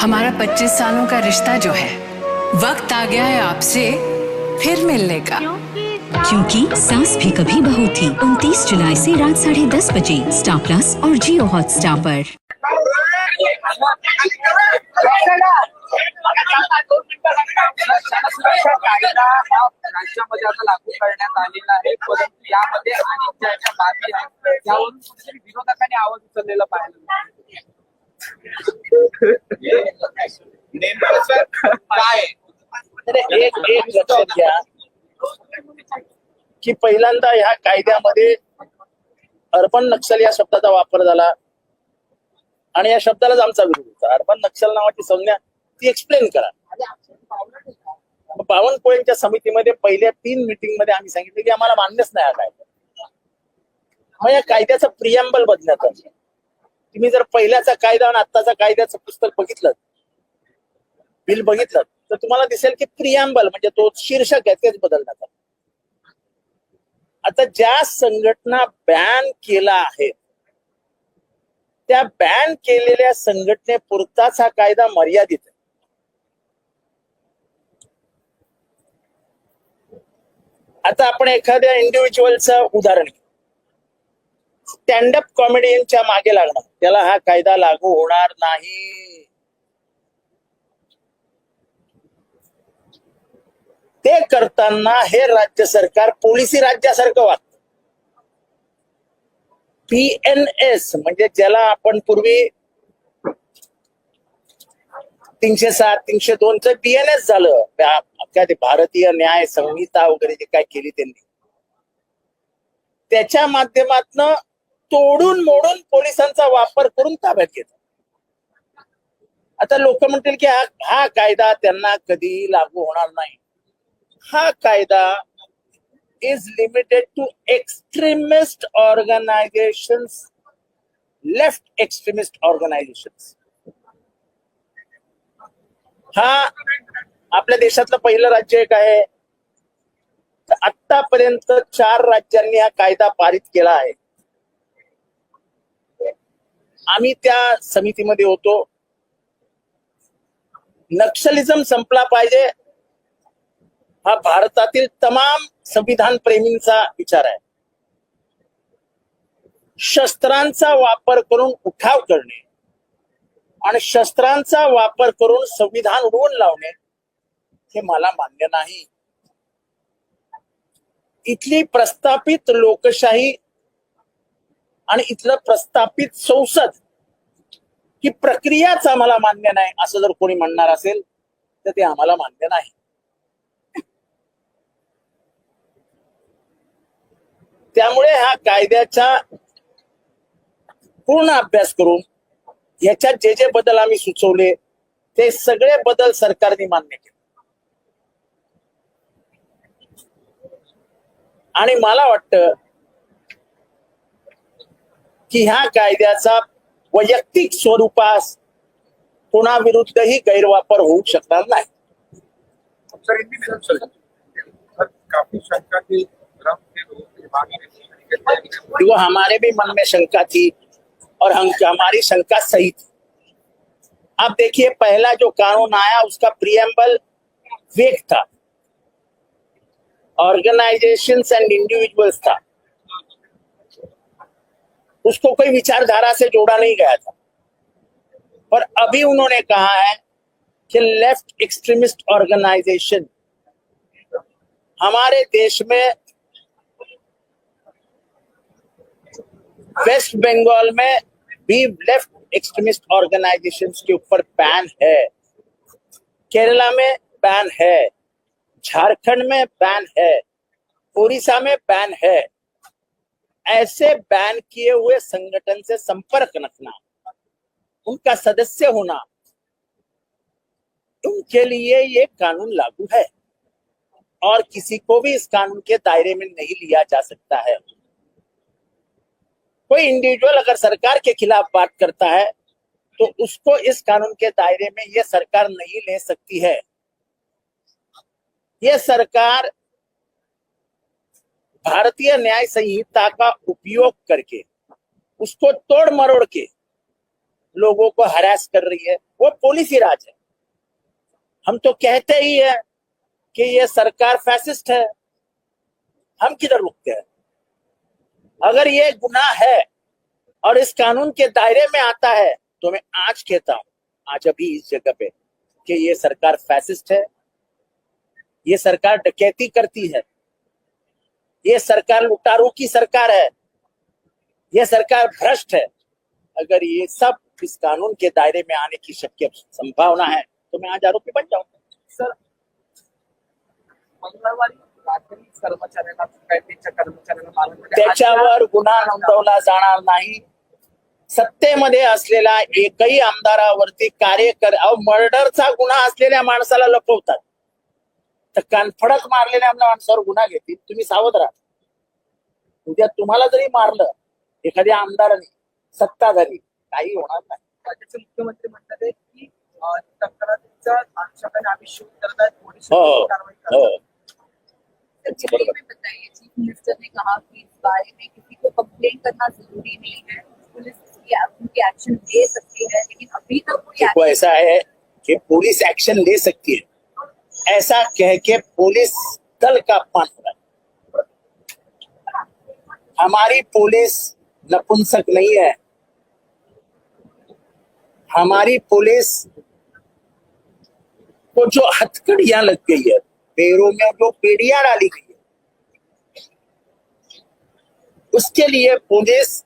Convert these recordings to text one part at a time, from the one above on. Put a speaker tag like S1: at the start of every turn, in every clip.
S1: हमारा 25 सालों का रिश्ता जो है वक्त आ गया है आपसे फिर मिलने का।
S2: क्योंकि सास भी कभी बहू थी उनतीस जुलाई से रात साढ़े दस बजे स्टार प्लस और जियो हॉटस्टार पर।
S3: सुरक्षा कायदा हा राज्यामध्ये आता लागू करण्यात आलेला आहे परंतु यामध्ये अनेक ज्या ज्या बाबी आहेत त्यावरून कुठेतरी विरोधकांनी आवाज़ उचललेला नेमकं काय
S4: अरे एक एक लक्षात घ्या की पहिल्यांदा ह्या कायद्यामध्ये अर्बन नक्षल या शब्दाचा वापर झाला. आणि या शब्दालाच आमचा विरोध होता. अर्बन नक्षल नावाची संज्ञा ती एक्सप्लेन करा. बावनकुळेंच्या समितीमध्ये पहिल्या तीन मिटिंगमध्ये आम्ही सांगितलं की आम्हाला मान्यच नाही हा कायदा. मग या कायद्याचं प्रियंबल बदलण्यात आलं. तुम्ही जर पहिल्याचा कायदा आणि आत्ताचा कायद्याचं पुस्तक बघितलं बिल बघितलं तर तुम्हाला दिसेल की प्रियांबल म्हणजे तो शीर्षक आहे तेच बदलण्यात आलं आता ज्या संघटना बॅन केला आहे त्या बॅन केलेल्या संघटनेपुरताच हा कायदा मर्यादित आहे. आता आपण एखाद्या इंडिव्हिज्युअलचं उदाहरण घेऊ. स्टँडअप कॉमेडियनच्या मागे लागणार त्याला हा कायदा लागू होणार नाही. ते करताना हे राज्य सरकार पोलिसी राज्यासारखं वागत. पीएनएस म्हणजे ज्याला आपण पूर्वी तीनशे सात तीनशे दोनच पी झालं एस झालं. ते भारतीय न्याय संहिता वगैरे जे काय केली त्यांनी. त्याच्या माध्यमातनं तोडून मोडून पोलिसांचा वापर करून ताब्यात घेतात आता लोक म्हणतील की हा हा कायदा त्यांना कधी लागू होणार नाही. हा कायदा is limited to extremist organisation left extremist organisation हा आपल्या देशातलं पहिलं राज्य एक आहे. आतापर्यंत चार राज्यांनी हा कायदा पारित केला आहे. आम्ही त्या समितीमध्ये होतो. नक्षलिझम संपला पाहिजे. हा भारतातील तमाम संविधान प्रेमींचा विचार आहे. शस्त्रांचा वापर करून उठाव करणे आणि शस्त्रांचा वापर करून संविधान उडवून लावणे हे मला मान्य नाही. इथली प्रस्थापित लोकशाही आणि इथलं प्रस्थापित संसद ही प्रक्रियाच आम्हाला मान्य नाही. असं जर कोणी म्हणणार असेल तर ते आम्हाला मान्य नाही. त्यामुळे हा कायद्याचा पूर्ण अभ्यास करून ह्याच्यात जे जे बदल आम्ही सुचवले ते सगळे बदल सरकारने मान्य केले. आणि मला वाटतं की ह्या कायद्याचा वैयक्तिक स्वरूपास कोणाविरुद्धही गैरवापर होऊ शकणार नाही. वो हमारे भी मन में शंका थी और हम हमारी शंका सही थी। आप देखिए पहला जो कानून आया उसका प्रियम्बल वेग था। ऑर्गेनाइजेशन एंड इंडिविजुअल्स था। उसको कोई विचारधारा से जोड़ा नहीं गया था। पर अभी उन्होंने कहा है कि लेफ़्ट एक्सट्रीमिस्ट ऑर्गेनाइजेशन हमारे देश में वेस्ट बंगाल में भी लेफ़्ट एक्सट्रीमिस्ट ऑर्गेनाइजेशंस के ऊपर बैन है। केरला में बैन है। झारखंड में बैन है। उड़ीसा में बैन है। ऐसे बैन किए हुए संगठन से संपर्क रखना, उनका सदस्य होना, उनके लिए ये कानून लागू है। और किसी को भी इस कानून के दायरे में नहीं लिया जा सकता है। कोई इंडिविजुअल अगर सरकार के खिलाफ बात करता है तो उसको इस कानून के दायरे में ये सरकार नहीं ले सकती है। ये सरकार भारतीय न्याय संहिता का उपयोग करके, उसको तोड़ मरोड़ के लोगों को हरास कर रही है। वो पुलिस ही राज है। हम तो कहते ही है कि ये सरकार फैसिस्ट है। हम किधर रुकते हैं? अगर ये गुनाह है और इस कानून के दायरे में आता है तो मैं आज कहता हूँ, आज अभी इस जगह पे कि ये सरकार फैसिस्ट है। ये सरकार डकैती करती है। ये सरकार लुटारू की सरकार है। ये सरकार भ्रष्ट है। अगर ये सब इस कानून के दायरे में आने की शक्य संभावना है तो मैं आज आरोपी बन जाऊँगा।
S3: सर मंगळवारी कर्मचाऱ्यांना
S4: त्याच्यावर गुन्हा नोंदवला जाणार नाही। सत्तेमध्ये असलेला एकही आमदारावरती कार्यकर अहो मर्डरचा गुन्हा असलेल्या माणसाला लपवतात. तर कानफडत मारलेल्या माणसावर गुन्हा घेतील. तुम्ही सावध राहा. उद्या तुम्हाला जरी मारलं एखाद्या आमदाराने सत्ताधारी काही होणार नाही.
S3: राज्याचे मुख्यमंत्री म्हणतात की तक्रारीचा अनुषंगाने आम्ही शोध करत आहेत पोलीस कारवाई करतात
S5: ने कहा कि इस बारे में किसी को कंप्लेन करना जरूरी नहीं है पुलिस इसकी उनकी एक्शन ले सकती है लेकिन अभी तक कोई
S4: देखो
S5: action-
S4: ऐसा है कि पुलिस एक्शन ले सकती है ऐसा कह के पुलिस दल का है हमारी पुलिस नपुंसक नहीं है। हमारी पुलिस को जो हथकड़ियाँ लग गई है पैरों में जो पेड़ियाँ डाली गई है उसके लिए पुलिस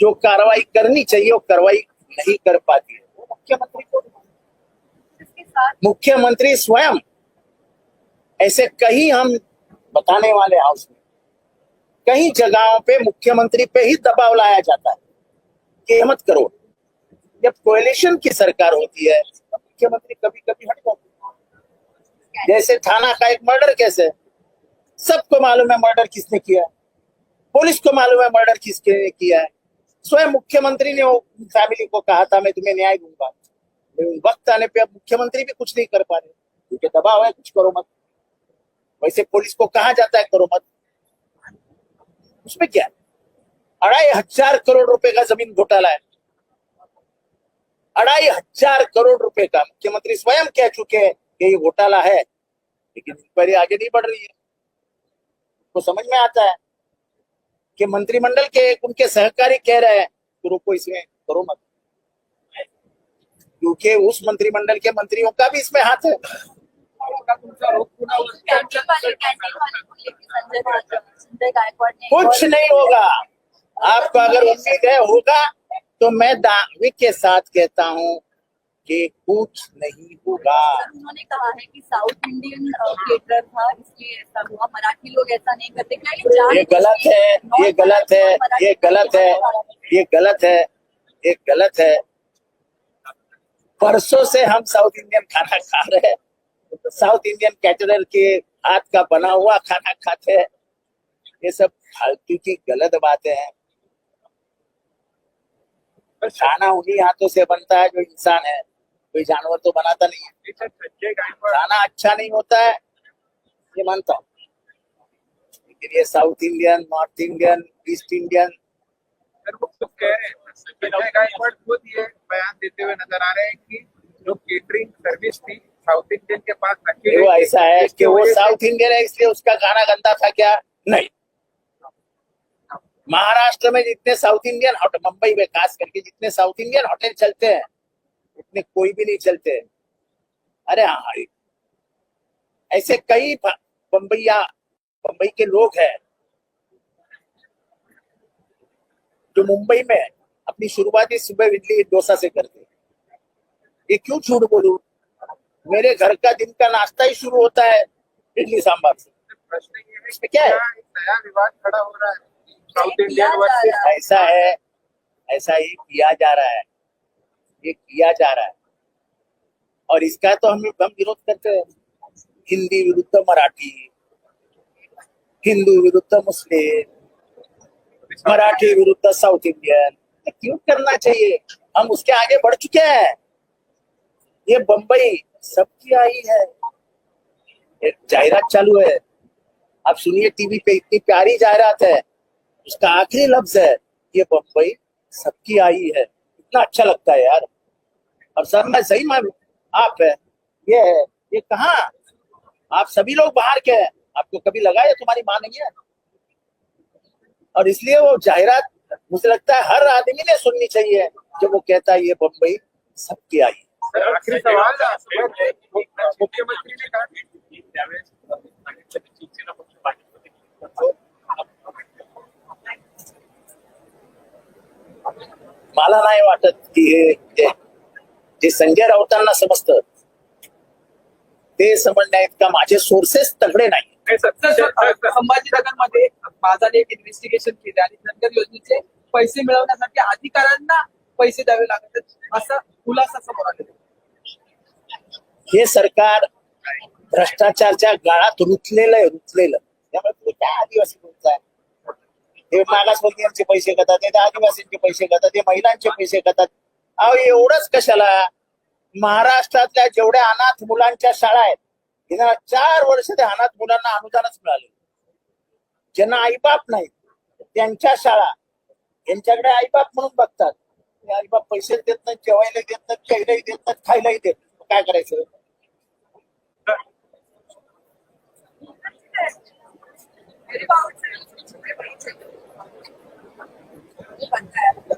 S4: जो कार्रवाई करनी चाहिए वो कार्रवाई नहीं कर पाती है। वो मुख्यमंत्री को मुख्यमंत्री स्वयं ऐसे कहीं हम बताने वाले हाउस में कई जगहों पे मुख्यमंत्री पे ही दबाव लाया जाता है। कि मत करो। जब कोएलिशन की सरकार होती है तो मुख्यमंत्री कभी कभी हट जाते जैसे थाना का एक मर्डर केस है, सबको मालूम है मर्डर किसने किया है। पुलिस को मालूम है मर्डर किसने किया है। स्वयं मुख्यमंत्री ने वो फैमिली को कहा था, मैं तुम्हें न्याय दूँगा। वक्त आने पे अब मुख्यमंत्री भी कुछ नहीं कर पा रहे। क्योंकि दबाव है, कुछ करो मत। वैसे पुलिस को कहा जाता है, करो मत। उसमें क्या? अढ़ाई हज़ार करोड़ रुपए का ज़मीन घोटाला है। अढ़ाई हज़ार करोड़ रुपए का। मुख्यमंत्री स्वयं कह चुके हैं कि ये घोटाला है, लेकिन इंक्वायरी आगे नहीं बढ़ रही है। तो समझ में आता है कि मंत्रिमंडल के उनके सहकारी कह रहे हैं तो रुको इसमें, करो मत। क्योंकि उस मंत्रिमंडल के मंत्रियों का भी इसमें हाथ है।
S3: तुमचा रोग पुन्हा
S4: कुछ नहीं होगा। आपको अगर उम्मीद है होगा तो मैं दावे के साथ कहता हूँ कि कुछ नहीं होगा।
S5: उन्होंने कहा है कि साउथ इंडियन केटरर था इसलिए ऐसा हुआ। मराठी लोग ऐसा नहीं करते। क्या ये
S4: गलत है ये गलत है ये गलत है ये गलत है ये गलत है। परसों से हम साउथ इंडियन खाना खा रहे हैं। साउथ इंडियन कैटरर के हाथ का बना हुआ खाना खाते हैं। ये सब फालतू की गलत बातें हैं। खाना उन्हीं हाथों से बनता है जो इंसान है। कोई जानवर तो बनाता नहीं है। खाना अच्छा नहीं होता है ये मानता हूँ। लेकिन ये south Indian north Indian east Indian.
S3: Sir कह रहे हैं खुद ये बयान देते हुए नज़र आ रहे हैं कि जो केटरिंग सर्विस थी साउथ इंडियन के पास
S4: वो ऐसा है कि वो साउथ इंडियन है इसलिए उसका खाना गंदा था क्या? नहीं। महाराष्ट्र में जितने साउथ इंडियन होटल मुंबई में खास करके जितने साउथ इंडियन होटल चलते हैं उतने कोई भी नहीं चलते। अरे हाँ ऐसे कई बम्बैया बम्बई के लोग हैं जो मुंबई में अपनी शुरुआती सुबह इडली डोसा से करते हैं। ये क्यों झूठ बोलूँ? मेरे घर का दिन का नाश्ता ही शुरू होता है इडली सांभर से।
S3: प्रश्न ये है
S4: क्या है?
S3: नया विवाद खड़ा हो रहा है? साउथ इंडियन वर्सेस
S4: ऐसा है ऐसा ही किया जा रहा है। ये किया जा रहा है। और इसका तो हम हम विरोध करते हैं। हिंदी विरुद्ध मराठी हिंदू विरुद्ध मुस्लिम मराठी विरुद्ध साउथ इंडियन। क्यों करना चाहिए? हम उसके आगे बढ़ चुके हैं। ये बंबई सबकी आई है। जाहिरात चालू है। आप सुनिए टीवी पे, इतनी प्यारी जाहिरात है। उसका आखिरी लफ्ज है, ये बम्बई सबकी आई है। इतना अच्छा लगता है यार। और सर, मैं सही मालूम आप है, ये है, ये कहा? आप सभी लोग बाहर के हैं। आपको कभी लगा ये तुम्हारी माँ नहीं है? और इसलिए वो जाहिरात, मुझे लगता है हर आदमी ने सुननी चाहिए, जब वो कहता है ये बम्बई सबकी आई है।
S3: आखिरी सवाल मुख्यमंत्री ने त्यावेळेस शिवसेना पक्ष
S4: मला नाही वाटत की जे- संजय राऊतांना समजतं ते समजण्या इतका माझे सोर्सेस तगडे नाही.
S3: संभाजीनगरमध्ये माझाने एक इन्व्हेस्टिगेशन केले आणि नगर योजनेचे पैसे मिळवण्यासाठी अधिकाऱ्यांना पैसे द्यावे लागत असा खुलासा समोर आलेला
S4: हे सरकार भ्रष्टाचारच्या गाळात रुतलेलं आहे रुचलेलं त्यामुळे तुम्ही काय आदिवासी बोलताय हे मागासवर्गीयांचे पैसे खातात हे आदिवासींचे पैसे खातात हे महिलांचे पैसे खातात. अहो एवढंच कशाला? महाराष्ट्रातल्या जेवढ्या अनाथ मुलांच्या शाळा आहेत यांना चार वर्ष त्या अनाथ मुलांना अनुदानच मिळाले ज्यांना आईबाप नाहीत त्यांच्या शाळा यांच्याकडे आईबाप म्हणून बघतात. ते आईबाप पैसे देत नाहीत जेवायला देत नाहीत प्यायलाही देत नाहीत खायलाही देत काय करायचं?
S5: मेरे बाबू से वो बनता है